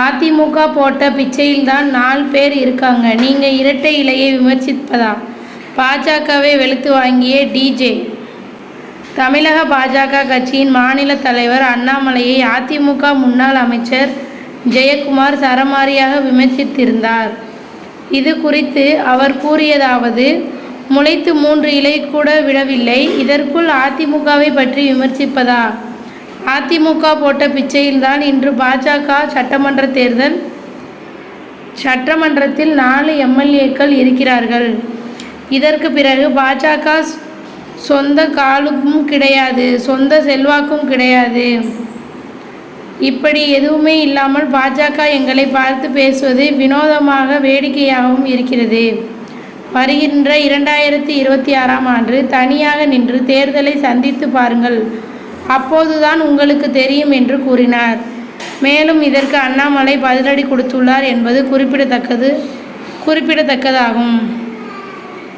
அதிமுக போட்ட பிச்சையில்தான் நாலு பேர் இருக்காங்க. நீங்கள் இரட்டை இலையை விமர்சிப்பதா? பாஜகவை வெளுத்து வாங்கிய டிஜே தமிழக பாஜக கட்சியின் மாநில தலைவர் அண்ணாமலையை அதிமுக முன்னாள் அமைச்சர் ஜெயக்குமார் சரமாரியாக விமர்சித்திருந்தார். இது குறித்து அவர் கூறியதாவது முளைத்து மூன்று இலை கூட விடவில்லை. இதற்குள் அதிமுகவை பற்றி விமர்சிப்பதா? அதிமுக போட்ட பிச்சையில்தான் இன்று பாஜக சட்டமன்ற தேர்தல். சட்டமன்றத்தில் நாலு எம்எல்ஏக்கள் இருக்கிறார்கள். இதற்கு பிறகு பாஜக சொந்த காலுக்கும் கிடையாது சொந்த செல்வாக்கும் கிடையாது. இப்படி எதுவுமே இல்லாமல் பாஜக எங்களை பார்த்து பேசுவது வினோதமாக வேடிக்கையாகவும் இருக்கிறது. வருகின்ற இரண்டாயிரத்தி இருபத்தி ஆறாம் ஆண்டு தனியாக நின்று தேர்தலை சந்தித்து பாருங்கள். அப்போதுதான் உங்களுக்கு தெரியும் என்று கூறினார். மேலும் இதற்கு அண்ணாமலை பதிலடி கொடுத்துள்ளார் என்பது குறிப்பிடத்தக்கது குறிப்பிடத்தக்கதாகும்.